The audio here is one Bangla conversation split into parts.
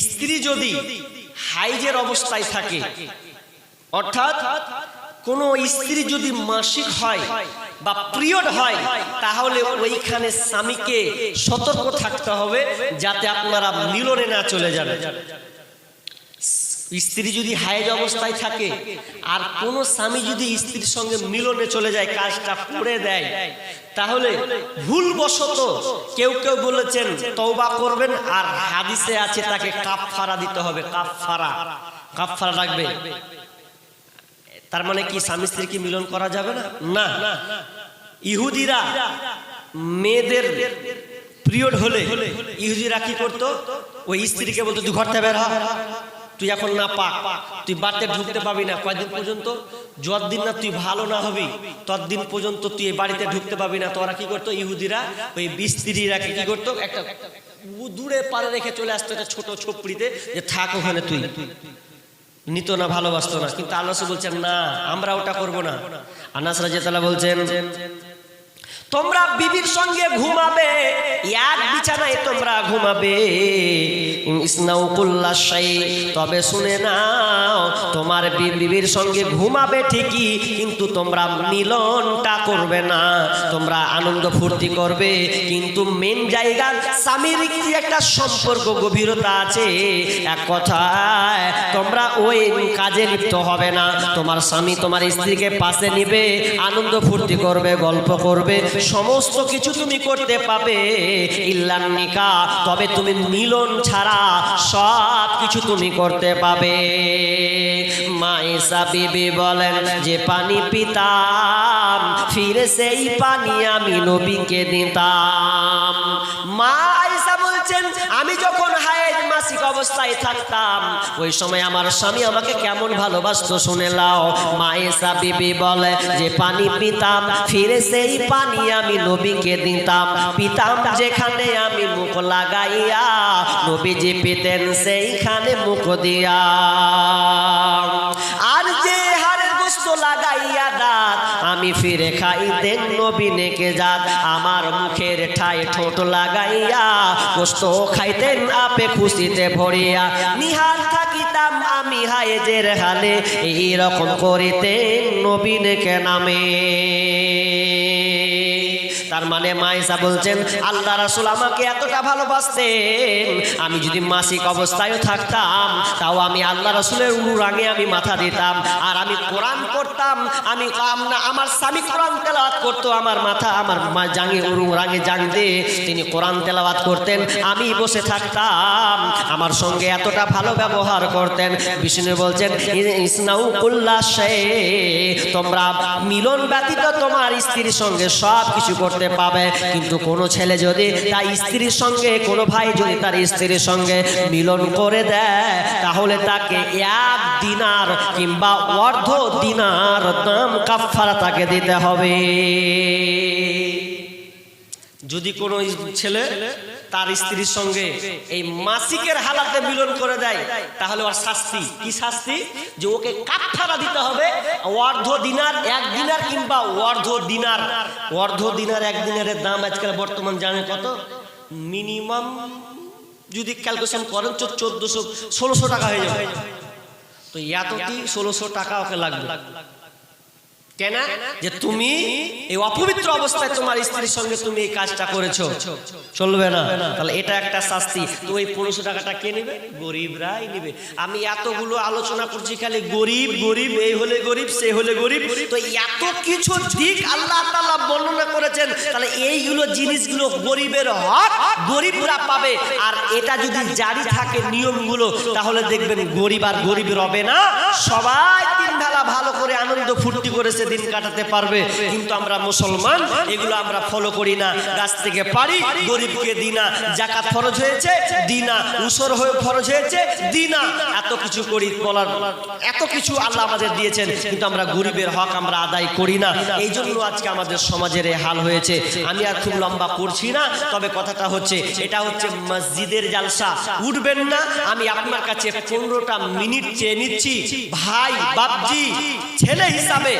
স্ত্রী যদি হাইজের অবস্থায় থাকে, অর্থাৎ কোন স্ত্রী যদি মাসিক হয় বা পিরিয়ড হয়, তাহলে ওইখানে স্বামীকে সতর্ক থাকতে হবে যাতে আপনারা মিলনে না চলে যাবে স্ত্রী যদি হায়েজ অবস্থায় থাকে, আর কোন স্বামী যদি স্ত্রীর সঙ্গে মিলনে চলে যায়, কাজটা করে দেয়, তাহলে ভুলবশত কেউ কেউ বলেছেন, তওবা করবেন, আর হাদিসে আছে তাকে কাফফারা দিতে হবে, কাফফারা। কাফফারা রাখবে তার মানে কি, স্বামী স্ত্রী কি মিলন করা যাবে না? না। ইহুদিরা মেয়েদের পিরিয়ড হলে, ইহুদিরা কি করতো? ওই স্ত্রীকে বলতো, তুই ঘর থেকে বের হ। তুই এখন না পাক, তুই বাড়িতে ঢুকতে পাবি না। কয়দিন পর্যন্ত? যতদিন না তুই ভালো না হবি ততদিন পর্যন্ত তুই বাড়িতে ঢুকতে পাবি না। তোরা কি করতো? ইহুদিরা, ওই বিস্ত্রীরা কি করতো? একটা দূরে পারে রেখে চলে আসতো একটা ছোট ছোপড়িতে যে থাক ওখানে তুই। নিত না, ভালোবাসতো না। কিন্তু আল্লাহ বলছেন, না, আমরা ওটা করব না। আনাস রাজিয়াল্লাহ বলছেন তোমরা বিবির সঙ্গে ঘুমাবে। এক বিছানায় তোমরা ঘুমাবে। তবে শুনে নাও, তোমার বিবির সঙ্গে ঘুমাবে ঠিকই, কিন্তু তোমরা মিলনটা করবে না। তোমরা আনন্দ ফুর্তি করবে। কিন্তু মেন জায়গা স্বামীর কি একটা সম্পর্ক, গভীরতা আছে? এক কথায়, তোমরা ওই কাজে লিপ্ত হবে না। তোমার স্বামী তোমার স্ত্রীকে পাশে নিবে, আনন্দ ফুর্তি করবে, গল্প করবে সমস্ত কিছু তুমি করতে পাবে। ইল্লান নিকা, তবে তুমি মিলন ছাড়া সব কিছু তুমি করতে পাবে। মাইসা বিবি বলেন, যে পানি পিতাম, ফিরে সেই পানি আমি নবীকে দিতাম। মা আয়েশা বলছেন, আমি যখন মাসিক অবস্থায় থাকতাম। ওই সময় আমার স্বামী আমাকে কেমন ভালোবাসতো শুনে লাও মায়েসা বিবি বলে, যে পানি পিতাম, ফিরে সেই পানি আমি নবীকে দিতাম। পিতাম যেখানে আমি মুখ লাগাইয়া, নবীজি পিতেন সেইখানে মুখ দিয়া আর যে হারের গোস্ত লাগাইয়া দাঁত আমি ফিরে খাইতেন নবীনে কে যাত আমার মুখের ঠাই ঠোঁট লাগাইয়া গোস্ত খাইতেন আপে খুশিতে ভরিয়া। নিহাল থাকিতাম আমি হায়েজের হালে এই রকম করিতেন নবীনেকে নামে। তার মানে মাইসা বলছেন, আল্লাহ রাসুল আমাকে এতটা ভালোবাসতেন। আমি যদি মাসিক অবস্থায়ও থাকতাম, তাও আমি আল্লাহ রাসুলের উড়াঙে আমি মাথা দিতাম। আর আমি কোরআন পড়তাম, আমি আমার স্বামী কোরআন তেলাওয়াত করতো, আমার মাথা, আমার মা জাঙে উরু রাঙে জাং দিয়ে তিনি কোরআন তেলাওয়াত করতেন, আমি বসে থাকতাম। আমার সঙ্গে এতটা ভালো ব্যবহার করতেন। বিষ্ণু বলছেন ইসনাউ কুল্লাশে তোমরা মিলন ব্যতীত তোমার স্ত্রীর সঙ্গে সব কিছু করতে পাবে। কিন্তু কোনো ছেলে যদি তার স্ত্রীর সঙ্গে, কোনো ভাই যদি তার স্ত্রীর সঙ্গে মিলন করে দেয়, তাহলে তাকে এক দিনার কিংবা অর্ধ দিনার দাম কাফারা তাকে দিতে হবে। যদি কোনো ছেলে তার স্ত্রীর সঙ্গে এই মাসিকের হালাতে মিলন করে দেয়, তাহলে ওর শাস্তি। কি শাস্তি? যে ওকে কাঠফারা দিতে হবে, অর্ধ দিনার এক দিনার কিংবা অর্ধ দিনার। অর্ধ দিনার এক দিনারের দাম আজকাল বর্তমান জানে কত? মিনিমাম যদি ক্যালকুলেশন করেন তো চোদ্দশো, ষোলোশো টাকা হয়ে যাবে। তো এতটি ষোলোশো টাকা ওকে লাগবে। কেন? যে তুমি এই অপবিত্র অবস্থায় তোমার স্ত্রীর সঙ্গে তুমি এই কাজটা করেছ। চলবে না। তাহলে এটা একটা শাস্তি। তো ওই পনেরোশো টাকাটা কে গরিবরাই আমি এতগুলো আলোচনা করছি, খালি গরিব গরিব, এই হলে গরিব, সে হলে গরিব। তো এত কিছু দিক আল্লাহ তাআলা বর্ণনা করেছেন। তাহলে এইগুলো জিনিসগুলো গরিবের হক, গরিবরা পাবে। আর এটা যদি জারি থাকে নিয়মগুলো, তাহলে দেখবেন গরিব আর গরিব রবে না। সবাই বেলা ভালো করে আনন্দ ফুর্তি করেছে দিন কাটাতে পারবে। কিন্তু আমরা মুসলমান, এগুলো আমরা ফলো করি না। গাছ থেকে পারি, গরিবকে দিনা। জাকাত ফরজ হয়েছে, দিনা। উসর হয়ে ফরজ হয়েছে, দিনা। এত কিছু করি বলার, এত কিছু আল্লাহ আমাদের দিয়েছেন, কিন্তু আমরা গরিবের হক আমরা আদায় করি না। এই জন্য আজকে আমাদের সমাজের এই হাল হয়েছে। আমি আর খুব লম্বা করছি না, তবে কথাটা হচ্ছে, এটা হচ্ছে মসজিদের জালসা। উঠবেন না, আমি আপনার কাছে পনেরোটা মিনিট চেয়ে নিচ্ছি। ভাই, বাপজি ছেলে হিসাবে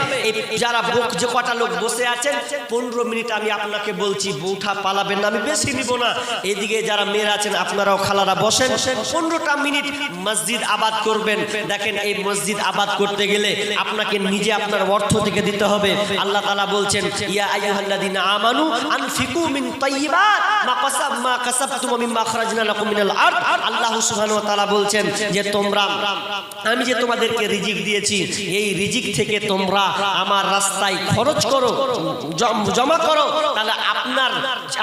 যারা বুক যে কটা লোক বসে আছেন, পনেরো মিনিট আমি আপনাকে বলছি, বউঠা পালাবেন না, আমি বেশি নিব না। এদিকে যারা মেয়েরা আছেন, আপনারাও খালারা বসেন। পনেরোটা মিনিট মসজিদ আবাদ করবেন। দেখেন, এই মসজিদ আবাদ করতে গেলে আপনাকে নিজে আপনার অর্থ থেকে দিতে হবে। আল্লাহ তালা বলছেন, ইয়া আইয়ুহাল্লাযীনা আমানু আনফিকু মিন তাইয়্যিবাত মা কাসাব, মা কাসাবতুম মিম্মা আখরাজনা লাকুম মিনাল আরদ। আল্লাহ সুবহানাহু ওয়া তাআলা বলছেন যে, তোমরা, আমি যে তোমাদেরকে রিজিক দিয়েছি, এই রিজিক থেকে তোমরা আমার রাস্তায় খরচ করো, জমা করো, তাহলে আপনার,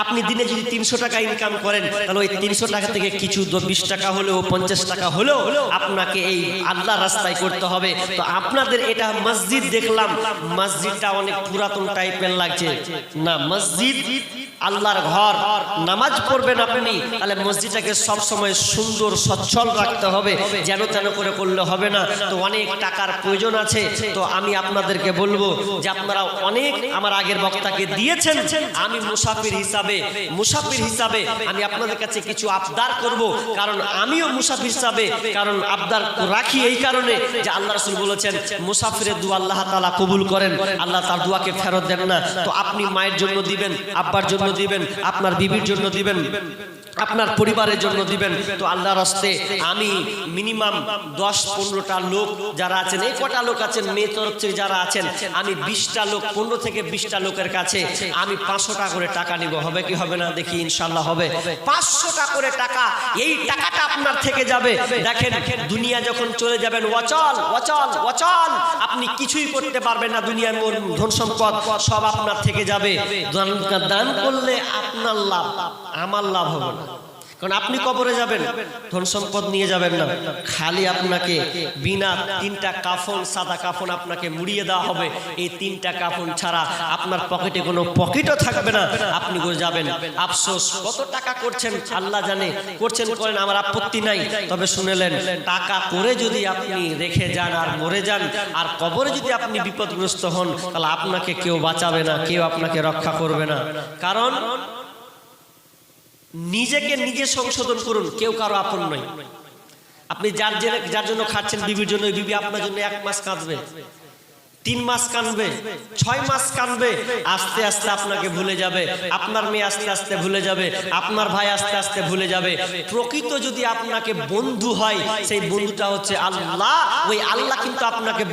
আপনি দিনে যদি তিনশো টাকা ইনকাম করেন, তাহলে ওই তিনশো টাকা থেকে কিছু বিশ টাকা হলেও পঞ্চাশ টাকা হলেও আপনাকে এই আল্লাহ রাস্তায় করতে হবে। তো আপনাদের এটা মসজিদ দেখলাম, মসজিদটা অনেক পুরাতন টাইপের লাগছে। না, মসজিদ আল্লাহর ঘর, নামাজ পড়বেন আপনি, তাহলে মসজিদটাকে সব সময় সুন্দর, সচ্ছল রাখতে হবে, যেন তেন করে করলে হবে না। তো অনেক টাকার প্রয়োজন আছে, তো আমি আপনাদেরকে বলব যে আপনারা অনেক আমার আগের বক্তাকে দিয়েছেন, আমি মুসাফির হিসাবে মুসাফির হিসাবে আমি আপনাদের কাছে কিছু আবদার করব, কারণ আমিও মুসাফির হিসাবে, কারণ আবদার রাখি এই কারণে যে আল্লাহ রসুল বলেছেন, মুসাফিরের দু আল্লাহ তালা কবুল করেন, আল্লাহ তার দুয়াকে ফেরত দেন না। তো আপনি মায়ের জন্য দিবেন, আব্বার জন্য দিবেন, আপনার বিবির জন্য দিবেন, আপনার পরিবারের জন্য দিবেন। তো আল্লাহ রাস্তে আমি মিনিমাম দশ পনেরোটা লোক যারা আছেন, এই কটা লোক আছেন মেয়ে তরফ থেকে যারা আছেন, আমি বিশটা লোক, পনেরো থেকে বিশটা লোকের কাছে আমি পাঁচশো টাকা করে টাকা নিব। হবে কি হবে না, দেখি ইনশাল্লাহ হবে। পাঁচশো টাকা করে টাকা, এই টাকাটা আপনার থেকে যাবে। দেখেন, দুনিয়া যখন চলে যাবেন, অচল অচল অচল। আপনি কিছুই করতে পারবেন না দুনিয়ার ধন সম্পদ, সব আপনার থেকে যাবে। দান- দান করলে আপনার লাভ আমার লাভ হবে না। কারণ আপনি কবরে যাবেন ধন সম্পদ নিয়ে যাবেন না। খালি আপনাকে বিনা তিনটা কাফন, সাদা কাফন আপনাকে মুড়িয়ে দেওয়া হবে। এই তিনটা কাফন ছাড়া আপনার পকেটে কোনো পকেটও থাকবে না। আপনি যাবেন, আফসোস, কত টাকা করছেন? আল্লাহ জানে, করছেন, করেন, আমার আপত্তি নাই। তবে শুনেলেন টাকা করে যদি আপনি রেখে যান আর মরে যান, আর কবরে যদি আপনি বিপদগ্রস্ত হন, তাহলে আপনাকে কেউ বাঁচাবে না, কেউ আপনাকে রক্ষা করবে না। কারণ নিজেকে নিজে সংশোধন করুন, কেউ কারও আপন নয়। আপনি যার যার জন্য খাচ্ছেন, বিবির জন্য, বিবি আপনার জন্য এক মাস কাঁদবে। তিন মাস কানবে, ছয় মাস কানবে, আস্তে আস্তে আপনাকে ভুলে যাবে। আপনার মেয়ে আস্তে আস্তে ভুলে যাবে, আপনার ভাই আস্তে আস্তে ভুলে যাবে। প্রকৃত যদি আপনাকে বন্ধু হয়, সেই বন্ধুটা হচ্ছে আল্লাহ। ওই আল্লাহ কিন্তু আপনাকে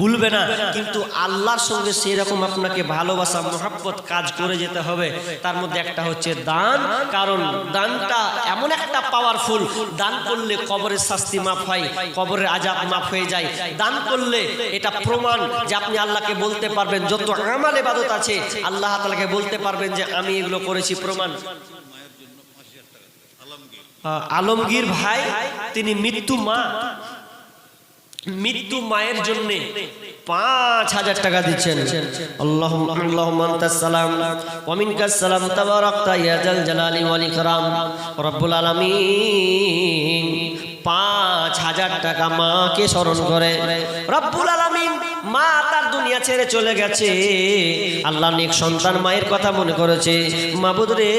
ভুলবে না। কিন্তু আল্লাহর সঙ্গে সেই রকম আপনাকে ভালোবাসা, মহাব্বত কাজ করে যেতে হবে। তার মধ্যে একটা হচ্ছে দান। কারণ দানটা এমন একটা পাওয়ারফুল দান করলে কবরের শাস্তি মাফ হয়, কবরের আজাব মাফ হয়ে যায়। দান করলে এটা প্রমাণ যে আপনি আল্লাহকে বলতে পারবেন, যত আমার ইবাদত আছে, আল্লাহ তালাকে বলতে পারবেন যে আমি এগুলো করেছি প্রমাণ। আলমগীর ভাই, তিনি মৃত্যু মা। মৃত্যু মায়ের জন্য পাঁচ হাজার টাকা দিচ্ছেন। রব্বুল আলামিন পাঁচ হাজার টাকা মাকে স্মরণ করে। রব্বুল আলামিন মা তার দুনিয়া ছেড়ে চলে গেছে। আল্লাহ নেক সন্তান মায়ের কথা মনে করেছে। মাবুদ রে,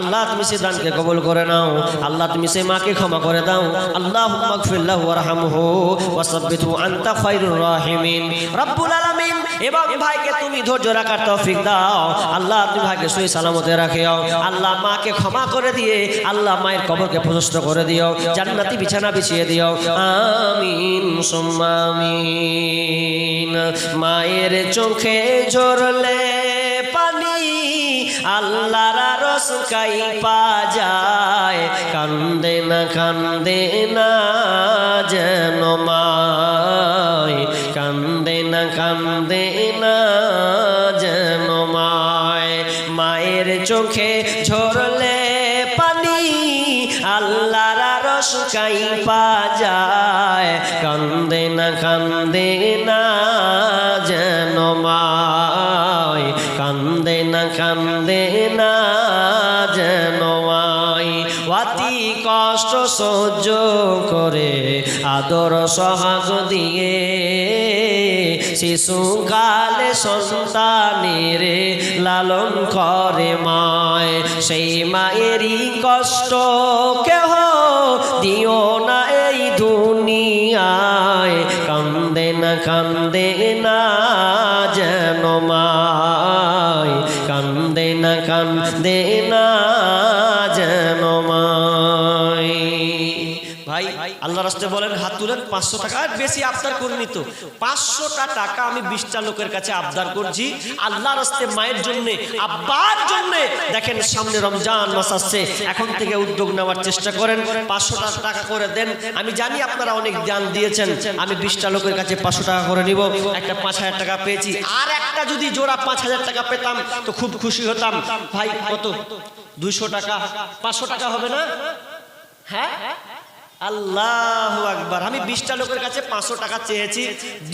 আল্লাহ তুমি সে দানকে কবল করে নাও। আল্লাহ তুমি সে মাকে ক্ষমা করে দাও। আল্লাহ ওয়াসাব্বিতহু আনতা খায়রুর রাহিমিন। রব্বুল আলামিন, এবং ভাইকে তুমি ধৈর্য রাখার তৌফিক দাও। আল্লাহ তুমি ভাইকে সই সালামতে রাখিও। আল্লাহ মাকে ক্ষমা করে দিয়ে, আল্লাহ মায়ের কবরকে প্রশস্ত করে দিও। জান্নাতি বিছানা বিছিয়ে দিও। আমিন, সুম্মা আমিন। মায়ের চোখে ঝরলে পানি আল্লাহর রস কাই পা যায়। কান্দে না কান্দে না যেন মায়। কান্দে না কান্দে না যেন মায়। মায়ের চোখে ঝরলে আল্লাহর রস কাই পা যায় কান্দে না কান্দে না যেন মায়, কান্দে না কান্দে না যেন মায়। অতি কষ্ট সহ্য করে আদর সহাগ দিয়ে শিশুকালে সন্তানের লালন করে মায়। সেই মায়েরই কষ্ট কেহ দিও না এই দুনিয়ায় কান্দে না কান্দে না যেন মায় কান্দে না কান্দে না আল্লাহ রাস্তে বলেন, হাত তুলেন পাঁচশো টাকা বেশি আবদার করে নিত পাঁচশোটা টাকা আমি বিশটা লোকের কাছে আবদার করছি। আল্লাহ রাস্তে মায়ের জন্য, আব্বার জন্য। দেখেন, সামনে রমজান মাস আসছে। এখন থেকে উদ্যোগ নেওয়ার চেষ্টা করেন। পাঁচশো টাকা করে দেন। আমি জানি আপনারা অনেক দান দিয়েছেন। আমি বিশটা লোকের কাছে পাঁচশো টাকা করে নিব। একটা পাঁচ হাজার টাকা পেয়েছি। আর একটা যদি জোড়া পাঁচ হাজার টাকা পেতাম, তো খুব খুশি হতাম। ভাই, কত? দুইশো টাকা, পাঁচশো টাকা হবে না? হ্যাঁ? আল্লাহ আকবার। আমি বিশটা লোকের কাছে পাঁচশো টাকা চেয়েছি,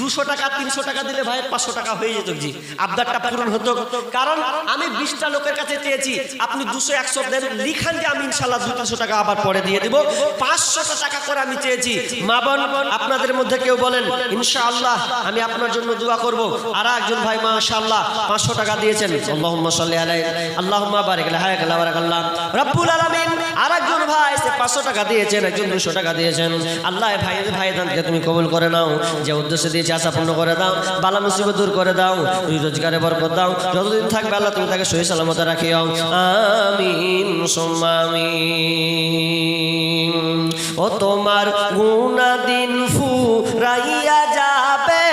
দুশো টাকা, তিনশো টাকা দিলে ভাই পাঁচশো টাকা হয়ে যেত জি আবদারটা পূরণ হতো। কারণ আমি বিশটা লোকের কাছে চেয়েছি, আপনি দুশো, একশো দেন, লিখান যে আমি ইনশাল্লাহ দু টাকা আবার পরে দিয়ে দিব। পাঁচশো টাকা করে আমি চেয়েছি। মা বোন, আপনাদের মধ্যে কেউ বলেন, ইনশাআল্লাহ, আমি আপনার জন্য দোয়া করব। আর একজন ভাই, মাশাআল্লাহ, পাঁচশো টাকা দিয়েছেন। আল্লাহুম্মা সাল্লি আলাইহি আল্লাহুম্মা বারিক লা হায়াক লা বারাকাল্লাহ রব্বুল আলামিন। আর একজন ভাই, সে পাঁচশো টাকা দিয়েছেন, একজন দুশো টাকা দিয়েছেন। আল্লাহ ভাই ভাই দানকে তুমি কবুল করে নাও, যে উদ্দেশ্যে দিয়েছে আশা পূর্ণ করে দাও, বালা মুসিবত দূর করে দাও তুই রোজগারে বরকত দাও, যতদিন থাকবে আল্লাহ তুমি তাকে সহি সালামতে রাখিও। আমিন আমিন। ও তোমার গুণাদিন ফুরাইয়া যাবে,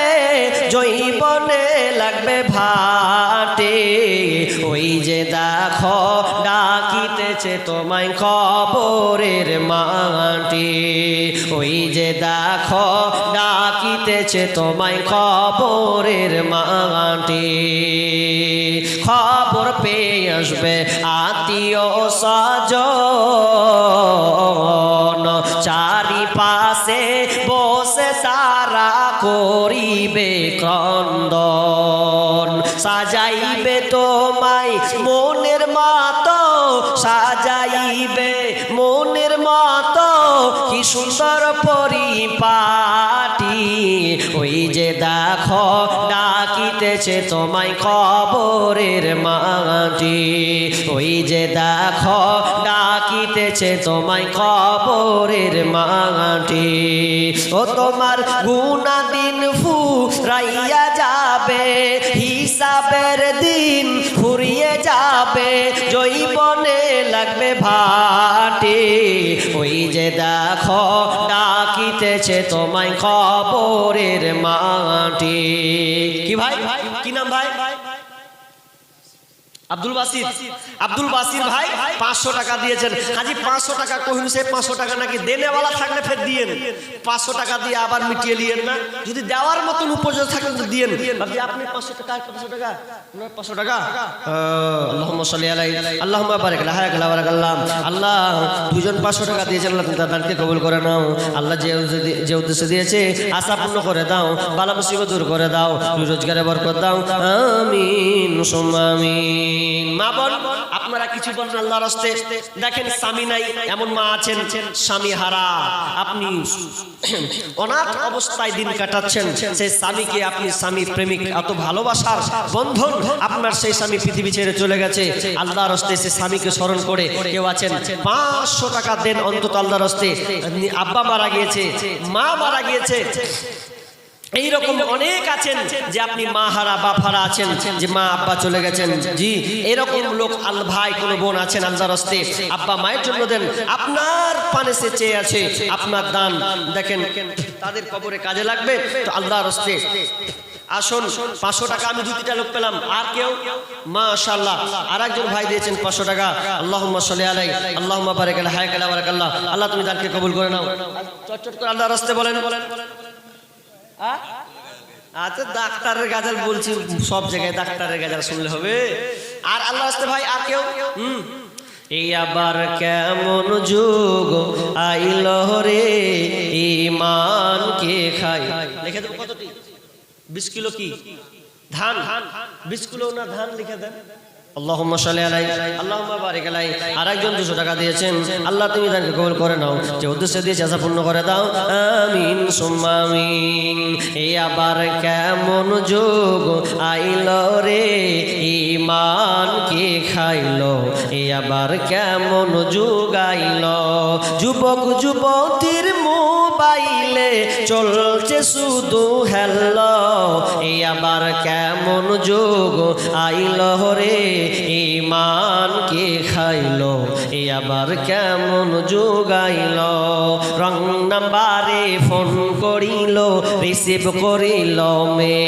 জৈবনে লাগবে ভাটে। ওই যে দেখো, ডাকিতেছে তোমায় খবরের মাটি। ওই যে দেখো, ডাকিতেছে তোমায় খবরের মাটি। খবর পেয়ে আসবে আত্মীয় স্বজন। ডাকিতেছে তোমায় খবরের মাটি। ওই যে দেখো, ডাকিতেছে তোমায় খবরের মাটি। ও তোমার গুণাদিন ফু রাইয়া যাবে, হিসাবের দিন ফুরিয়ে যাবে জৈবনে লাগবে ভাটে। ওই যে দেখো, ডাকিতেছে তোমায় খবরের মাটি। কি ভাই ভাই? আব্দুল বাসির। আব্দুল বাসির ভাই পাঁচশো টাকা দিয়েছেন। হাজি পাঁচশো টাকা কহিন সে পাঁচশো টাকা নাকি দেনেওয়ালা থাকলে ফের দিয়েন। পাঁচশো টাকা দিয়ে আবার মিটিয়ে নিয়েন না। যদি দেওয়ার মতন উপযোগ থাকেন তো দিয়েন। ভাবছি, আপনি পাঁচশো টাকা পাঁচশো টাকা? পাঁচশো টাকা? আল্লাহ আল্লাহ দুজন পাঁচশো টাকা দিয়েছেন করে নাও। আল্লাহ যে যে দিয়েছে করে দাও দূর করে দাও, রোজগারে বরকত দাও। আমিন আমিন। মা আপনারা কিছু দেখেন স্বামী নাই, এমন মা আছেন, স্বামী হারা। আপনি অবস্থায় দিন কাটাচ্ছেন, সেই স্বামীকে আপনি স্বামী প্রেমিক, এত বন্ধন আপনার সেই স্বামী পৃথিবী ছেড়ে চলে গেছে। আল্লাহ রস্তে সে স্বামীকে স্মরণ করে কেউ আছেন? পাঁচশো টাকা দেন অন্তত আল্লাহ রস্তে। আব্বা মারা গিয়েছে, মা মারা গিয়েছে। এইরকম অনেক আছেন যে আপনি মা হারা বাপ হারা আছেন যে মা আব্বা চলে গেছেন। জি এরকম লোক আল ভাই কোনো বোন আছেন আল্লাহ রস্তে আব্বা মায়ের জন্য দেন। আপনার পানে সে চেয়ে আছে আপনার দান। দেখেন তাদের কবরে কাজে লাগবে তো আল্লাহ রস্তে আসুন পাঁচশো টাকা আমি দুটিটা লোক পেলাম। আর কেউ? মাশাল্লাহ আর একজন ভাই দিয়েছেন পাঁচশো টাকা। আল্লাহ সাল্লি আলাই আল্লাহ হায় কালা বারাক আল্লাহ আল্লাহ তুমি দানকে কবুল করে নাও। চটচট করে আল্লাহ রস্তে বলেন বলেন। আচ্ছা ডাক্তারের গাজাল বলছি, সব জায়গায় ডাক্তারের গাজাল শুনলে হবে। আর আল্লাহ আসতে ভাই, আর কেউ? হুম। এই আবার কেমন যুগ আইল রে ইমান কে খাই। লিখে দেবো কতটি? বিশ কিলো কি? ধান? বিশ কিলো না ধান লিখে দেন। আলাই আরেকজন 200 টাকা দিয়েছেন। আল্লাহ করে নাও। যে দিয়েছে আশা পূর্ণ করে দাও। আমিন, সুম্মা আমিন। এই আবার কেমন যোগ আইল রে? ইমান কে খাইলো? এই আবার কেমন যুগ আইল? যুবক যুবতীর মোবাইলে চলছে শুধু হ্যালো এই আবার কেমন যোগ আইল রে ইমান কে খাইলো? এই আবার কেমন যোগ আইল? রং নাম্বারে ফোন করিল, রিসিভ করিল মে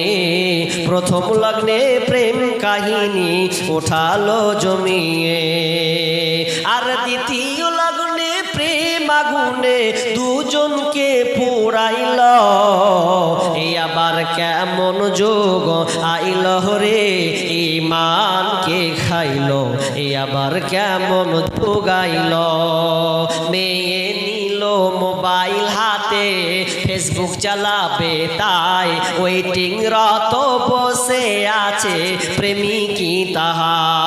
প্রথম লগ্নে প্রেম কাহিনী উঠালো জমিয়ে। আর দ্বিতীয় আগুনে দুজনকে পোড়াইল এই আবার কেমন যোগ আইল রে? ইমানকে খাইল। এই আবার কেমন যোগ আইল? মেয়ে নিল মোবাইল হাতে, ফেসবুক চালাবে তাই। ওয়েটিং রত বসে আছে প্রেমিকি তাহার।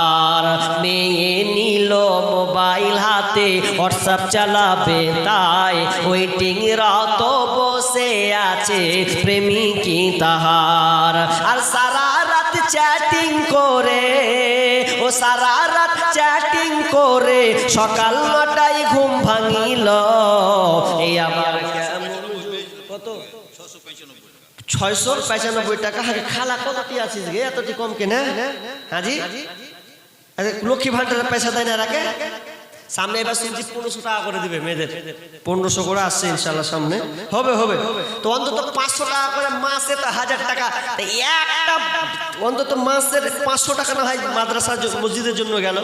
হাতে হোয়াটসঅ্যাপ চালাবে তাই ওয়েটিং রত বসে আছে প্রেমিকি তাহার। আর সারা রাত চ্যাটিং করে, ও সারা রাত চ্যাটিং করে, সকাল নটায় ঘুম ভাঙিল। এই কেমন কত? ছয়শো পঁচানব্বই টাকা। হ্যাঁ খালা কতটি আছিস গে? এতটি কম কেনে? হ্যাঁ? জি আরে লক্ষ্মী ভান্ডারের পয়সা দেয় না রাখে সামনে এবার শুনছি পনেরোশো টাকা করে দিবে মেয়েদের। পনেরোশো করে আসছে ইনশাল্লাহ সামনে। হবে হবে। তো অন্তত পাঁচশো টাকা করে মাসে তো হাজার টাকা। একটা অন্তত মাসের পাঁচশো টাকা না হয় মাদ্রাসা মসজিদের জন্য গেল।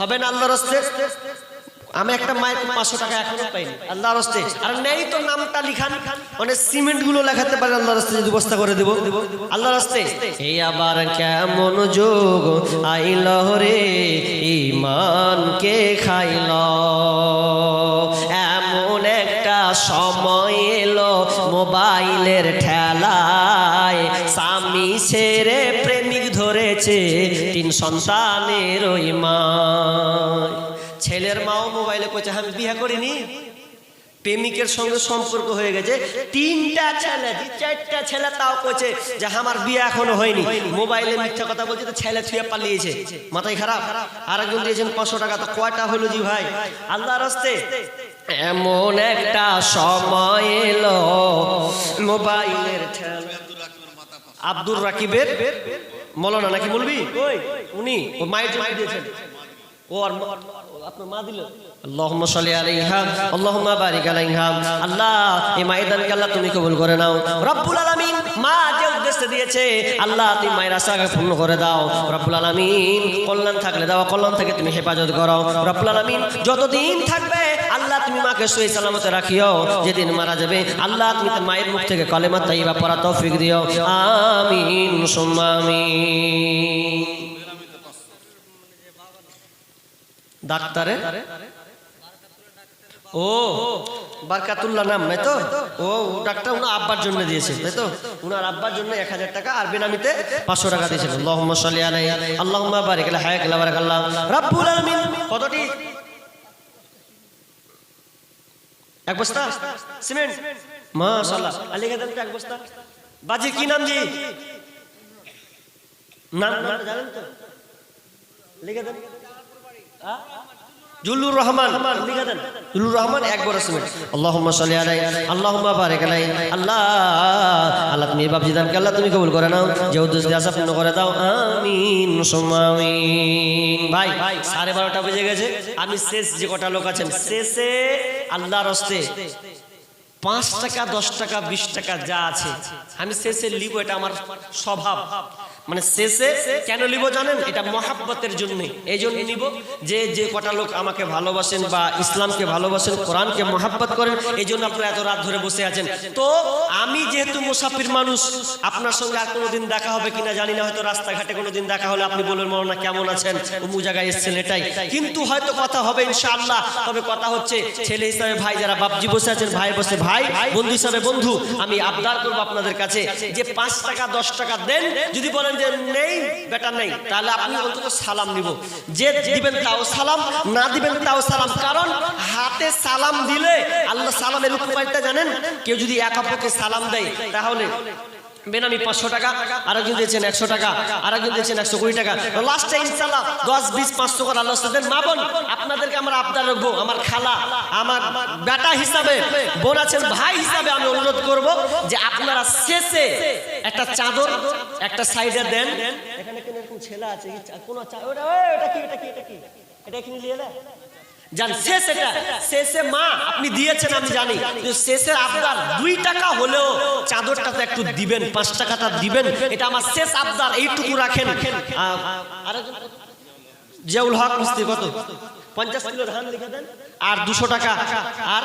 হবে না আল্লাহর হস্তে আমি একটা মায়ের পাঁচশো টাকা এখনও পাইনি। আল্লাহর হস্তে আর নেই তো নামটা লিখান মানে সিমেন্টগুলো লেখাতে পারে আল্লাহর হস্তে যদি বস্তা করে দেবো। আল্লাহ হস্তে এই আবার কেমন যোগ আইল রে ইমান কে খাইল। এমন একটা সময় এলো মোবাইলের ঠেলায়। স্বামী ছেড়ে প্রেমিক ধরেছে তিন সন্তানের মা ছেলের মাও মোবাইলে কইছে আমি বিয়ে করিনি। প্রেমিকের সঙ্গে সম্পর্ক হয়ে গেছে। তিনটা ছেলে চারটা ছেলে তাও কইছে যে আমার বিয়ে এখনও হয়নি। মোবাইলে মিথ্যা কথা বলছে তো ছেলে ছুঁয়ে পালিয়েছে। মাথায় খারাপ। আর একজন দিয়েছেন পাঁচশো টাকা। তো কয়টা হলো জি ভাই? আল্লাহর রাস্তে। এমন একটা সময় এলো মোবাইলের আব্দুর রাকিবের? মৌলানা নাকি বলবি? উনি মায়ের দিয়েছেন। আল্লাহ আল্লাহ তুমি কবুল করে নাও। মা দিয়েছে, আল্লাহ তুমি মায়ের করে দাও। কল্যাণ থাকলে দাও, কল্যাণ থেকে তুমি হেফাজত করো। রব্বুল আলামিন যতদিন থাকবে, আল্লাহ তুমি মাকে সহি সালামতে রাখিও। যেদিন মারা যাবে, আল্লাহ তুমি মায়ের মুখ থেকে কলেমা তাইবা পড়া তৌফিক দিও আমিন ডাক্তারে? ও, বারকাতুল্লাহ নাম নাই তো? ও ডাক্তার উনার আব্বার জন্য দিয়েছে, তাই তো? উনার আব্বার জন্য এক হাজার টাকা আর বেনামিতে পাঁচশো টাকা দিয়েছেন আল্লাহুম্মা সাল্লি আলাইহি, আল্লাহুম্মা বারিক আলা হায়াক আলা বারাকাল্লাহ রাব্বুল আলামিন, কতটি? এক বস্তা? সিমেন্ট? মাশাআল্লাহ। আলী গাদান এক বস্তা। বাজি কি নাম জি? নাম জানেন তো? লিখে দেন? জুলুর রহমান রহমান এক বড় সিমেন্ট। আল্লাহুম্মা সাল্লি আলাই আল্লাহুম্মা বারিক আলাই আল্লাহ আল্লাহ, তুমি তুমি কবুল করে নাও। যে ভাই, সাড়ে বারোটা বেজে গেছে। আমি শেষ যে কটা লোক আছেন, শেষে আল্লাহর হস্তে পাঁচ টাকা, দশ টাকা, বিশ টাকা যা আছে, আমি শেষে লিব, এটা আমার স্বভাব। মানে শেষে কেন লিব জানেন? এটা মহাব্বতের জন্য। এই জন্য নিব যে যে কটা লোক আমাকে ভালোবাসেন বা ইসলামকে ভালোবাসেন, কোরআনকে মহাব্বত করেন এই জন্য আপনারা এত রাত ধরে বসে আছেন। তো আমি যেহেতু মুসাফির মানুষ, আপনার সঙ্গে আর কোনোদিন দেখা হবে কিনা জানি না, হয়তো রাস্তাঘাটে কোনোদিন দেখা হলে আপনি বলবেন, মৌলানা কেমন আছেন? অমুক জায়গায় এসেছেন এটাই। কিন্তু হয়তো কথা হবে ইনশাআল্লাহ। তবে কথা হচ্ছে, ছেলে হিসাবে ভাই যারা বাপজি বসে আছেন, ভাই বসে ভাই, বন্ধু হিসাবে বন্ধু, আমি আবদার করব আপনাদের কাছে যে পাঁচ টাকা, দশ টাকা দেন, যদি বলেন যে নেই বেটা নেই। তাহলে আপনি অন্তত সালাম দিব যে দিবেন তাও সালাম, না দিবেন তাও সালাম। কারণ হাতে সালাম দিলে আল্লাহ সালামের উপকারিতা জানেন। কেউ যদি এক অপরকে সালাম দেয়, তাহলে বেনামি পাঁচশো টাকা, আরেকজন দিয়েছেন একশো টাকা, আরেকজন দিয়েছেন একশো কুড়ি টাকা। লাস্টে ইনশাল্লাহ দশ, বিশ, পাঁচশো করে আল্লাহ দেন মা বোন, আপনাদেরকে আমার আবদার রাখব, আমার খালা, আমার বেটা হিসাবে, বোন আছেন, ভাই হিসাবে আমি অনুরোধ করব যে আপনারা শেষে একটা চাদর, একটা সাইডে দেন। এখানে কোন ছেলে আছে কোন ওটা কি এটা কি এটা কি? এটা এখানে নিয়ে শেষ মা, আপনি দিয়েছেন আমি জানি। আপনার দুই টাকা হলেও চাদরটাতে একটু দিবেন, পাঁচ টাকাটা দিবেন, এটা আমার শেষ আবদার, এইটুকু রাখেন। আর দুশো টাকা। আর?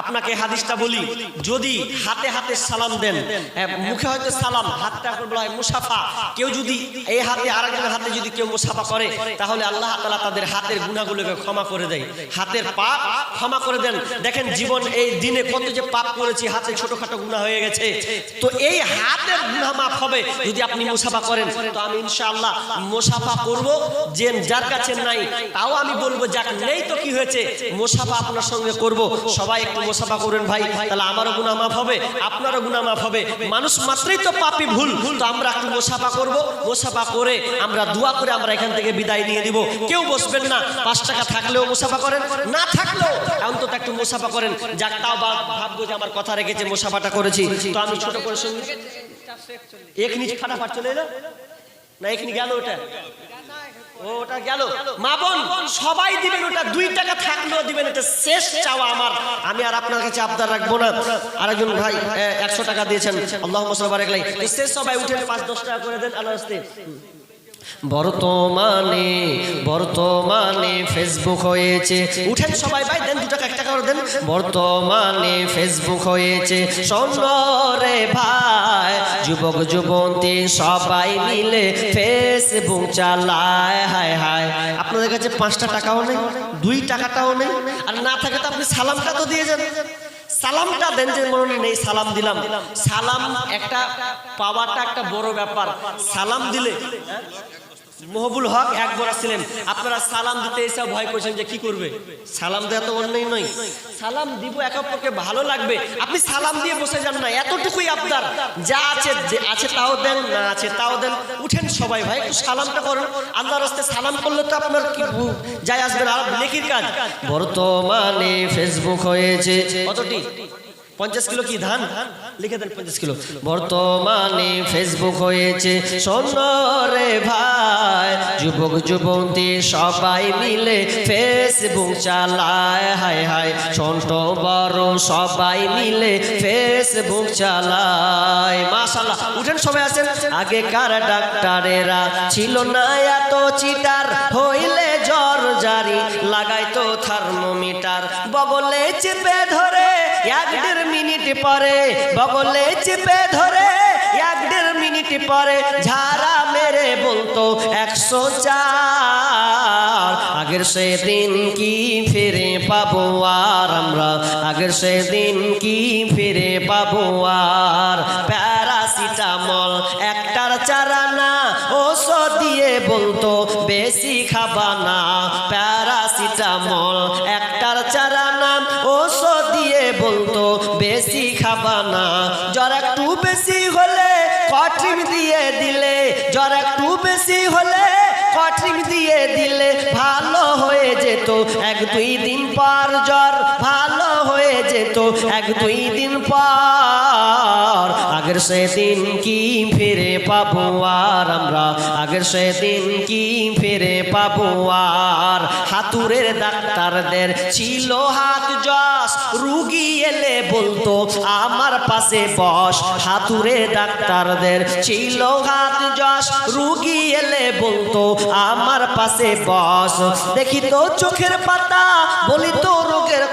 আপনাকে হাদিসটা বলি, যদি হাতে হাতে সালাম দেন মুখে হয়তো সালাম, হাতটা বলা হয় মুসাফা। কেউ যদি এই হাতে আরেকজনের হাতে যদি কেউ মুসাফা করে, তাহলে আল্লাহ তাআলা তাদের হাতের গুণাগুলোকে ক্ষমা করে দেয়। হাতের পাপ ক্ষমা করে দেন। দেখেন জীবন, এই দিনে কত যে পাপ করেছি, হাতে ছোটখাটো গুণা হয়ে গেছে। তো এই হাতের গুণা মাফ হবে যদি আপনি মুসাফা করেন। তো আমি ইনশাআল্লাহ মুসাফা করব, যে যার কাছে নাই, তাও আমি বলব, যাক নেই তো কি হয়েছে, মুসাফা আপনার সঙ্গে করব। সবাই একটু মুসাফা করবেন ভাই, তাহলে আমারও গুনাহ মাফ হবে, আপনারও গুনাহ মাফ হবে। মানুষ মাত্রই তো পাপি ভুল, তো আমরা একটু মুসাফা করব? মুসাফা করে আমরা দোয়া করে আমরা এখান থেকে বিদায় নিয়ে দিব কেউ বসবেন না, পাঁচ টাকা থাকলেও মুসাফা করেন, না থাকলেও অন্তত একটু মুসাফা করেন। যাক, তাও ভাববো যে আমার কথা রেখেছে মোসাফাটা করেছি। তো আমি ছোট করে শুনি। এক নিচ ফাটাফাট চলে এলো? না, এখানে গেল ওটা। ওটা গেল। মা বোন, সবাই দিবেন ওটা, দুই টাকা থাকলেও দিবেন, এটা শেষ চাওয়া আমার। আমি আর আপনার কাছে আবদার রাখব না। আরেকজন ভাই একশো টাকা দিয়েছেন। আল্লাহ মোসাফার শেষ সবাই উঠে পাঁচ, দশ টাকা করে দেন আল্লাহ বর্তমানে বর্তমানে ফেসবুক হয়েছে। উঠেন সবাই, ভাই, দেন দু টাকা, এক টাকা দেন। বর্তমানে ফেসবুক হয়েছে। সন্নরে ভাই, যুবক, যুবতী সবাই মিলে ফেসবুক চালায়। হায় হায়, আপনাদের কাছে পাঁচটা টাকাও নেই, দুই টাকাটাও নেই। আর না থাকে তো আপনি সালামটা তো দিয়ে যান। সালামটা দেন যে মনে নেই, সালাম দিলাম। সালাম একটা, পাওয়াটা একটা বড় ব্যাপার। সালাম দিলে? মহবুল হক একবার আসছিলেন। আপনারা সালাম দিতে এসে ভয় করছেন যে কি করবে? সালাম দেওয়া তো অন্যায় নয়। সালাম দিব এক অপরকে ভালো লাগবে। আপনি সালাম দিয়ে বসে যান না, এতটুকুই আপনার। যা আছে যে আছে তাও দেন, না আছে তাও দেন। উঠেন সবাই ভাই, একটু সালামটা করুন। আল্লাহর রাস্তে সালাম করলে তো আপনার কি ভু- যায় আসবে আর নেকির কাজ। বর্তমানে ফেসবুক হয়েছে। কতটি? পঞ্চাশ কিলো কি ধান? লিখে দেন পঞ্চাশ কিলো। বর্তমানে ফেসবুক হয়েছে সোনরে ভাই। যুবক যুবতী সবাই মিলে ফেসবুক চালায়। হায় হায় ছোট বড় সবাই মিলে ফেসবুক চালায়। মাশাল্লাহ উঠেন সবাই আছেন আগেকার ডাক্তারেরা ছিল না এত চিটার। হইলে জ্বর জারি লাগাইতো থার্মোমিটার। মিনিট পরে, বগলে চেপে ধরে, এক দেড় মিনিট পরে ঝাড়া মেরে বলতো, একশো চার, আগের সেদিন কি ফিরে পাবো আর আমরা? আগের সেদিন কি ফিরে পাবো আর? প্যারাসিটামল একটার চারা না ওষুধ দিয়ে বলতো, বেশি খাবা না। দুই দিন পর জ্বর ভালো হয়ে যেত এক দুই দিন পর আগের সেদিন কি ফিরে পাবো আর আমরা? আগের সেদিন কি ফিরে পাবো আর? হাতুরের ডাক্তারদের ছিল হাত যশ। রুগী এলে বলতো, আমার পাশে বস। হাতুরে ডাক্তারদের ছিল হাত যশ। রুগী এলে বলতো, আমার পাশে বস। দেখি তো চোখের পাতা, বলি তো রোগের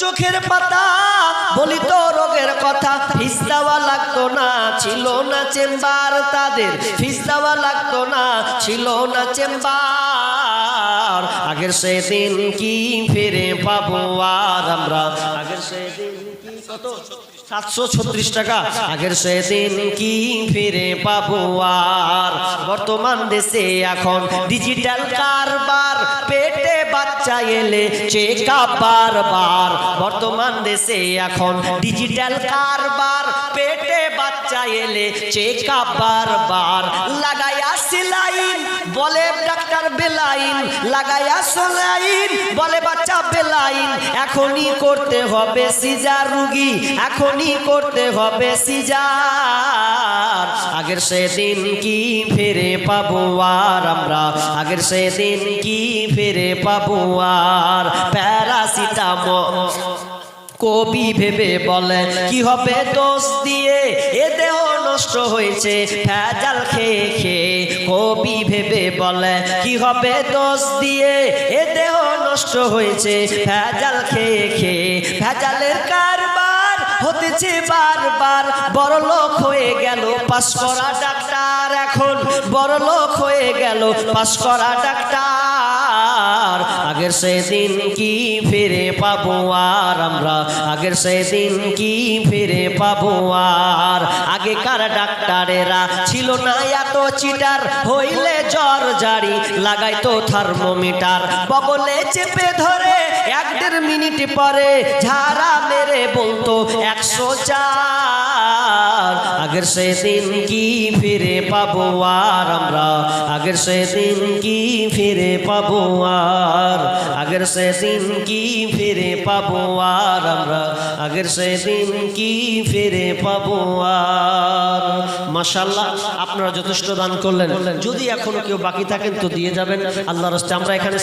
চোখের পাতা, বলি তো রোগের কথা ফিস দেওয়া লাগতো না, ছিল না চেম্বার তাদের ফিস দেওয়া লাগতো না, ছিল না চেম্বার। আগের সেদিন কি ফিরে পাবো আর আমরা? আগের সেদিন সাতশো ছত্রিশ টাকা। আগের সেদিন কি ফিরে পাবো আর? বর্তমান দেশে এখন ডিজিটাল কারবার পেটে বাচ্চা চেকা চেক বারবার বর্তমান দেশে এখন ডিজিটাল কারবার, পেটে বাচ্চা এলে চেক বারবার লাগাইয়া সিলাইন বলে ডাক্তার বেলাইন, লাগাইয়া সোলাইন বলে বাচ্চা বেলাইন, এখনই করতে হবে সিজার রুগী, এখনই করতে হবে সিজার। আগের সেদিন কি ফিরে পাবো আর আমরা? আগের সেদিন কি ফিরে পাবো আর? প্যারাসিটামল। কবি ভেবে বলে, কি হবে দোষ দিয়ে? এ দেহ নষ্ট হয়েছে, ভেজাল খেয়ে খেয়ে। কবি ভেবে বলে কি হবে দোষ দিয়ে? এ দেহ নষ্ট হয়েছে, ভেজাল খেয়ে খেয়ে। ভেজালের কারবার হতেছে বারবার। বড় লোক হয়ে গেল পাস করা ডাক্তার এখন। বড় লোক হয়ে গেল পাস করা ডাক্তার আগের সেদিন কি ফিরে পাবো আর আমরা? আগের সেদিন কি ফিরে পাবো আর? আগেকার ডাক্তারেরা ছিল না এত চিটার, হইলে জ্বর জারি, লাগাইতো থার্মোমিটার। বগলে চেপে ধরে এক দেড় মিনিট পরে ঝাড়া মেরে বলতো, একশো চার আগের সেদিন কি ফিরে পাবো আর আমরা? আগের সেদিন কি ফিরে পাবো আর? আগের সেদিন কি ফিরে পাবো আর আমরা? আগের সেদিন কি ফিরে পাবো আর? মাশাল্লাহ আপনারা যথেষ্ট দান করলেন। যদি এখনও কেউ বাকি থাকেন তো দিয়ে যাবেন। আল্লাহ রাস্তে আমরা এখানে